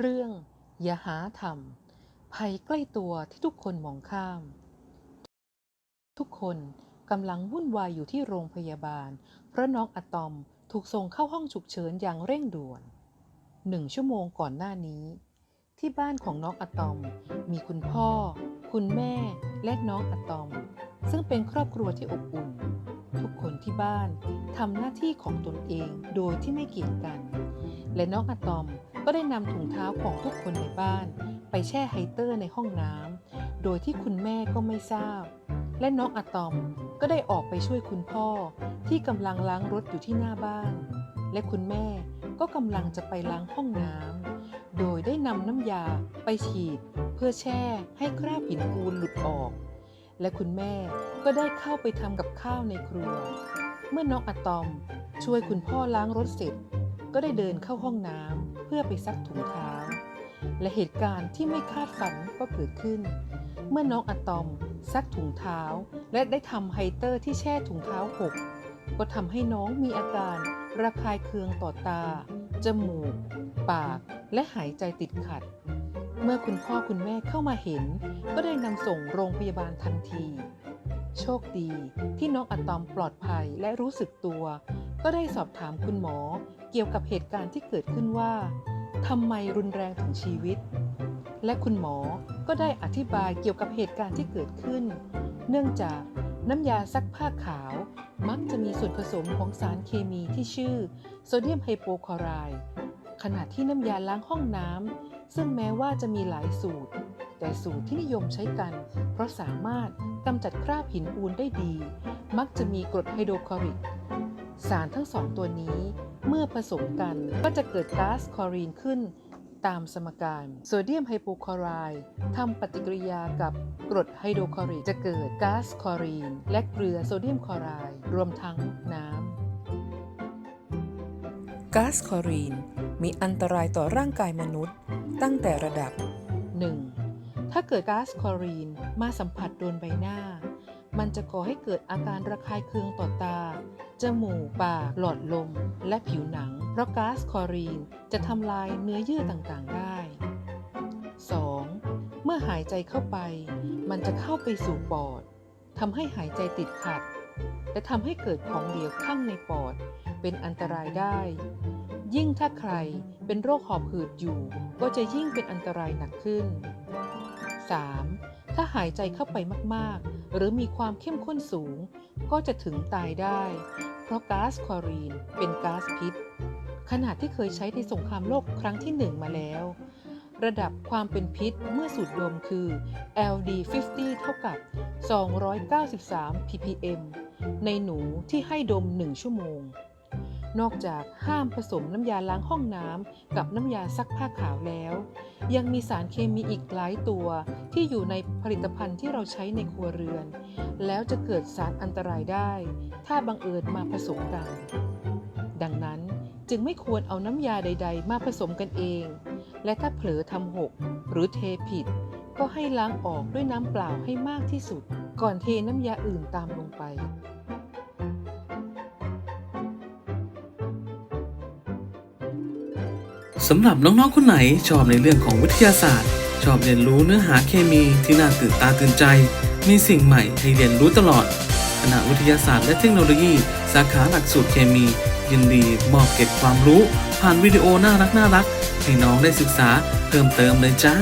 เรื่อง อย่าหาทำภัยใกล้ตัวที่ทุกคนมองข้าม ทุกคนกำลังวุ่นวายอยู่ที่โรงพยาบาล เพราะน้องอะตอมถูกส่งเข้าห้องฉุกเฉินอย่างเร่งด่วนหนึ่งชั่วโมงก่อนหน้านี้ ที่บ้านของน้องอะตอม มีคุณพ่อ คุณแม่ และน้องอะตอม ซึ่งเป็นครอบครัวที่อบอุ่น ทุกคนที่บ้านทำหน้าที่ของตนเองโดยที่ไม่เกี่ยงกัน และน้องอะตอม ก็ได้นำถุงเท้าของทุกคนในบ้าน ไปแช่ไฮเตอร์ในห้องน้ำโดยที่คุณแม่ก็ไม่ทราบ และน้องอะตอมก็ได้ออกไปช่วยคุณพ่อที่กำลังล้างรถอยู่ที่หน้าบ้าน และคุณแม่ก็กำลังจะไปล้างห้องน้ำโดยได้นำน้ำยาไปฉีด เพื่อแช่ให้คราบหินปูนหลุดออก และคุณแม่ก็ได้เข้าไปทำกับข้าวในครัว เมื่อน้องอะตอมช่วยคุณพ่อล้างรถเสร็จ ก็ได้เดินเข้าห้องน้ำ เพื่อไปซักถุงเท้า และเหตุการณ์ที่ไม่คาดฝันก็เกิดขึ้น เมื่อน้องอะตอมซักถุงเท้า และได้ทำไฮเตอร์ที่แช่ถุงเท้าหกก็ทำให้น้องมีอาการระคายเคืองต่อตา จมูก ปาก และหายใจติดขัด เมื่อคุณพ่อคุณแม่เข้ามาเห็น ก็ได้นำส่งโรงพยาบาลทันที โชคดีที่น้องอะตอมปลอดภัยและรู้สึกตัว ก็ได้สอบถามคุณหมอเกี่ยวกับเหตุการณ์ที่เกิดขึ้นว่าทำไมรุนแรงถึงชีวิต และคุณหมอก็ได้อธิบายเกี่ยวกับเหตุการณ์ที่เกิดขึ้น เนื่องจากน้ำยาซักผ้าขาว มักจะมีส่วนผสมของสารเคมีที่ชื่อโซเดียมไฮโปคลอไรด์ขณะที่น้ำยาล้างห้องน้ำซึ่งแม้ว่าจะมีหลายสูตร แต่สูตรที่นิยมใช้กัน เพราะสามารถกำจัดคราบหินปูนได้ดี มักจะมีกรดไฮโดรคลอริก สารทั้งสองตัวนี้เมื่อผสมกันก็จะเกิดก๊าซคลอรีนขึ้นตามสมการโซเดียมไฮโปคลอไรด์ทำปฏิกิริยากับกรดไฮโดรคลอริกจะเกิดก๊าซคลอรีน และเกลือโซเดียมคลอไรด์รวมทั้งน้ำก๊าซคลอรีนมีอันตรายต่อร่างกายมนุษย์ตั้งแต่ระดับ 1. ถ้าเกิดก๊าซคลอรีนมาสัมผัสโดนใบหน้า มันจะก่อให้เกิดอาการระคายเคืองต่อตา จมูก ปาก หลอดลม และผิวหนัง เพราะก๊าซคลอรีนจะทำลายเนื้อเยื่อต่างๆได้ 2. เมื่อหายใจเข้าไป มันจะเข้าไปสู่ปอดทำให้หายใจติดขัด และทำให้เกิดของเหลวข้างในปอด เป็นอันตรายได้ ยิ่งถ้าใครเป็นโรคหอบหืดอยู่ ก็จะยิ่งเป็นอันตรายหนักขึ้น 3. ถ้าหายใจเข้าไปมากๆ หรือมีความเข้มข้นสูง ก็จะถึงตายได้ เพราะก๊าซคลอรีนเป็นก๊าซพิษ ขนาดที่เคยใช้ในสงครามโลกครั้งที่หนึ่งมาแล้ว ระดับความเป็นพิษเมื่อสูดดมคือ LD50 เท่ากับ 293 ppm ในหนูที่ให้ดม 1 ชั่วโมง นอกจากห้ามผสมน้ำยาล้างห้องน้ำกับน้ำยาซักผ้าขาวแล้ว ยังมีสารเคมีอีกหลายตัวที่อยู่ในผลิตภัณฑ์ที่เราใช้ในครัวเรือน แล้วจะเกิดสารอันตรายได้ ถ้าบังเอิญมาผสมกัน ดังนั้นจึงไม่ควรเอาน้ำยาใด ๆ มาผสมกันเอง และถ้าเผลอทำหกหรือเทผิด ก็ให้ล้างออกด้วยน้ำเปล่าให้มากที่สุด ก่อนเทน้ำยาอื่นตามลงไป สำหรับน้องๆคนไหนชอบในเรื่องของวิทยาศาสตร์ ชอบเรียนรู้เนื้อหาเคมีที่น่าตื่นตาตื่นใจ มีสิ่งใหม่ให้เรียนรู้ตลอดคณะวิทยาศาสตร์และเทคโนโลยี สาขาหลักสูตรเคมี ยินดีมอบเก็บความรู้ ผ่านวิดีโอน่ารักน่ารักให้น้องได้ศึกษาเพิ่มเติมเลยจ้า